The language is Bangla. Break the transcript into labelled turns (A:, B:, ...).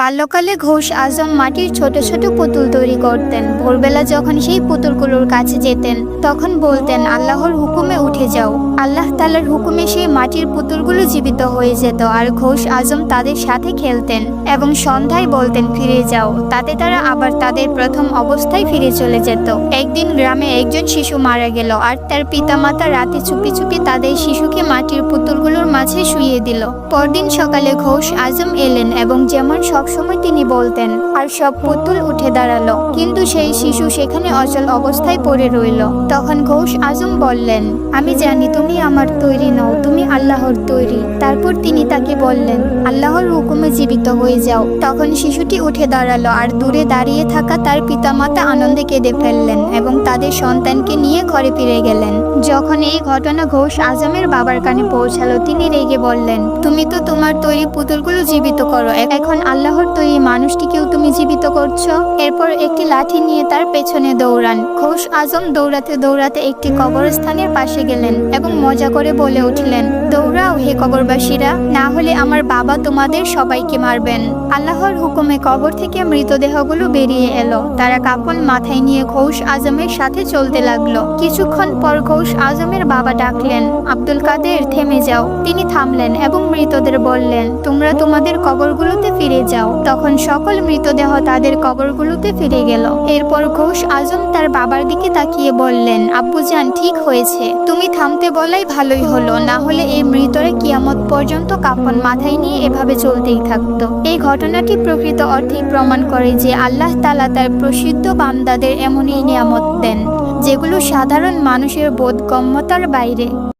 A: বাল্যকালে ঘোষ আজম মাটির ছোট ছোট পুতুল তৈরি করতেন। ভোরবেলা যখন সেই পুতুলগুলোর কাছে যেতেন, তখন বলতেন, আল্লাহর হুকুমে উঠে যাও। আল্লাহ তালার হুকুমে সেই মাটির পুতুলগুলো জীবিত হয়ে যেত আর ঘোষ আজম তাদের সাথে খেলতেন এবং সন্ধ্যায় বলতেন, ফিরে যাও। তাতে তারা আবার তাদের প্রথম অবস্থায় ফিরে চলে যেত। একদিন গ্রামে একজন শিশু মারা গেল আর তার পিতামাতা রাতে চুপি চুপি তাদের শিশুকে মাটির পুতুলগুলোর মাঝে শুইয়ে দিল। পরদিন সকালে ঘোষ আজম এলেন এবং যেমন সবসময় তিনি বলতেন, আর সব পুতুল উঠে দাঁড়াল। কিন্তু সেই শিশু সেখানে অচল অবস্থায় পড়ে রইল তখন ঘোষ আজম বললেন, আমি জানি তুমি আমার তৈরি নও, তুমি আল্লাহর তৈরি তারপর তিনি তাকে বললেন, আল্লাহর হুকুমে জীবিত হয়ে যাও তখন শিশুটি উঠে দাঁড়াল আর দূরে দাঁড়িয়ে থাকা তার পিতামাতা আনন্দে কেঁদে ফেললেন এবং তাদের সন্তানকে নিয়ে ঘরে ফিরে গেলেন। যখন এই ঘটনা ঘোষ আজমের বাবার কানে পৌঁছালো, তিনি রেগে বললেন, তুমি তো তোমার তৈরি পুতুলগুলো জীবিত করো। এ- এখন আল্লাহর তৈরি মানুষটিকেও তুমি জীবিত করছ। এরপর একটি লাঠি নিয়ে তার পেছনে দৌড়ান। ঘোষ আজম দৌড়াতে দৌড়াতে একটি কবরস্থানের পাশে গেলেন এবং মজা করে বলে উঠলেন, দৌড়াও হে কবরবাসীরা, না হলে আমার বাবা তোমাদের সবাইকে মারবেন। আল্লাহর হুকুমে কবর থেকে মৃতদেহগুলো বেরিয়ে এলো। তারা কাপড় মাথায় নিয়ে ঘোষ আজমের সাথে চলতে লাগল। কিছুক্ষণ পর ঘোষ আজমের বাবা ডাকলেন, আব্দুল কাদের, থেমে যাও। তিনি থামলেন এবং মৃতদের বললেন, তোমরা তোমাদের কবরগুলোতে ফিরে যাও। তখন সকল মৃতদেহ তাদের কবরগুলোতে ফিরে গেল। এরপর ঘোষ আজম তার বাবার দিকে তাকিয়ে বললেন, আব্বুজান, ঠিক হয়েছে। তুমি থামতে বলাই ভালোই হলো। না হলে এই মৃতরা কিয়ামত পর্যন্ত কাপন মাথায় নিয়ে এভাবে চলতেই থাকতো। এই ঘটনাটি প্রকৃত অর্থেই প্রমাণ করে যে আল্লাহ তালা তার প্রসিদ্ধ বান্দাদের এমনই নিয়ামত দেন, যেগুলো সাধারণ মানুষের বোধগম্যতার বাইরে।